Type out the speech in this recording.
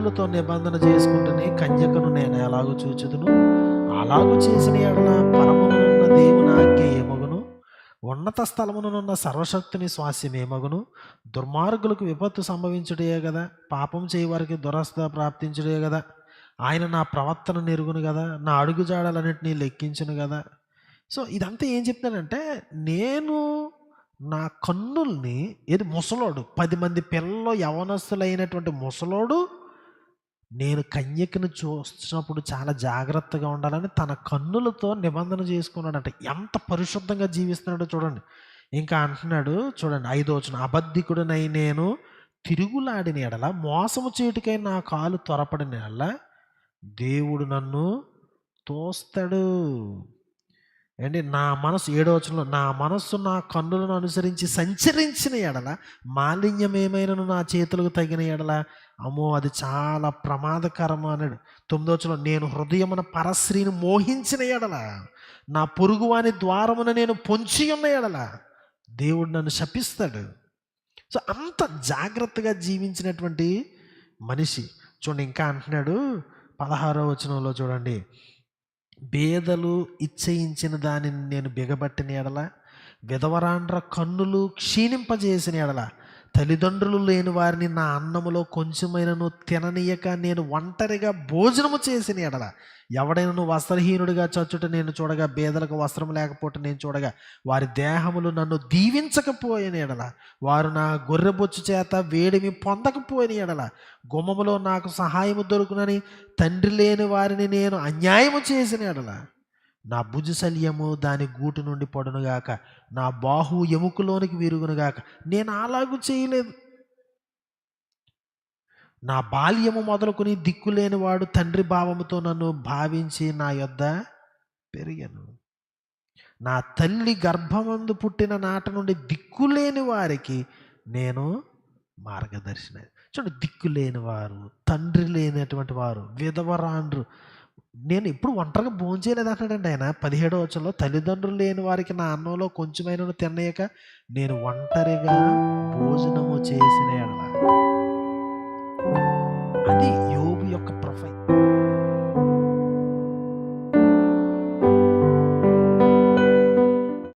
కన్నులతో నిబంధన చేసుకుంటేనే కన్యకను నేను ఎలాగో చూచుదును. అలాగూ చేసిన ఎడల పరమునున్న దేవుని ఆజ్ఞ ఏమగును? ఉన్నత స్థలమునున్న సర్వశక్తిని స్వాస్యం ఏమగును? దుర్మార్గులకు విపత్తు సంభవించుడే కదా పాపం చేయవారికి దురస్థ ప్రాప్తించుడే కదా ఆయన నా ప్రవర్తన నెరుగును కదా నా అడుగుజాడలన్నింటినీ లెక్కించును కదా సో ఇదంతా ఏం చెప్తానంటే నేను నా కన్నుల్ని ఏది ముసలోడు పది మంది పిల్లలు యవనస్తులైనటువంటి ముసలోడు నేను కన్యకను చూసినప్పుడు చాలా జాగ్రత్తగా ఉండాలని తన కన్నులతో నిబంధన చేసుకున్నాడంట. ఎంత పరిశుద్ధంగా జీవిస్తున్నాడో చూడండి. ఇంకా అంటున్నాడు చూడండి ఐదో వచ్చిన అబద్ధికుడినై నేను తిరుగులాడిన ఎడల మోసము చేటుకై నా కాలు త్వరపడిన ఎడల దేవుడు నన్ను తోస్తాడు. ఏంటి నా మనసు ఏడో వచనంలో నా మనస్సు నా కన్నులను అనుసరించి సంచరించిన ఎడల మాలిన్యం ఏమైనను నా చేతులకు తగిన ఎడల అమ్మో అది చాలా ప్రమాదకరము అన్నాడు. తొమ్మిదో నేను హృదయమున పరశ్రీని మోహించిన ఎడల నా పొరుగువాని ద్వారమున నేను పొంచి ఉన్న ఎడల దేవుడు నన్ను శపిస్తాడు. సో అంత జాగ్రత్తగా జీవించినటువంటి మనిషి. చూడండి ఇంకా అంటున్నాడు పదహారో వచనంలో చూడండి బేదలు ఇచ్చయించిన దానిని నేను బిగబట్టిన ఎడల విధవరాండ్ర కన్నులు క్షీణింపజేసిన ఎడల తల్లిదండ్రులు లేని వారిని నా అన్నములో కొంచెమైనను తిననీయక నేను ఒంటరిగా భోజనము చేసిన ఎడల. ఎవడైనా వస్త్రహీనుడిగా చచ్చుట నేను చూడగా బేదలకు వస్త్రం లేకపోతే నేను చూడగా వారి దేహములు నన్ను దీవించకపోయిన ఎడల. వారు నా గొర్రెబొచ్చు చేత వేడిమి పొందకపోయిన ఎడల. గుమ్మములో నాకు సహాయము దొరుకునని తండ్రి లేని వారిని నేను అన్యాయము చేసిన ఎడల. నా భుజశల్యము దాని గూటు నుండి పడునుగాక నా బాహు ఎముకలోనికి విరుగునుగాక నేను అలాగూ చేయలేదు. నా బాల్యము మొదలుకొని దిక్కులేని వాడు తండ్రి భావముతో నన్ను భావించి నా యొద్ద పెరిగాను. నా తల్లి గర్భమందు పుట్టిన నాట నుండి దిక్కులేని వారికి నేను మార్గదర్శన. చూడండి దిక్కులేని వారు తండ్రి లేనటువంటి వారు విధవరాండ్రు నేను ఎప్పుడు ఒంటరిగా భోంచేయలేదు అంటాడండి ఆయన. పదిహేడో వచ్చంలో తల్లిదండ్రులు లేని వారికి నా అన్నంలో కొంచెమైన తినయక నేను ఒంటరిగా భోజనము చేసిన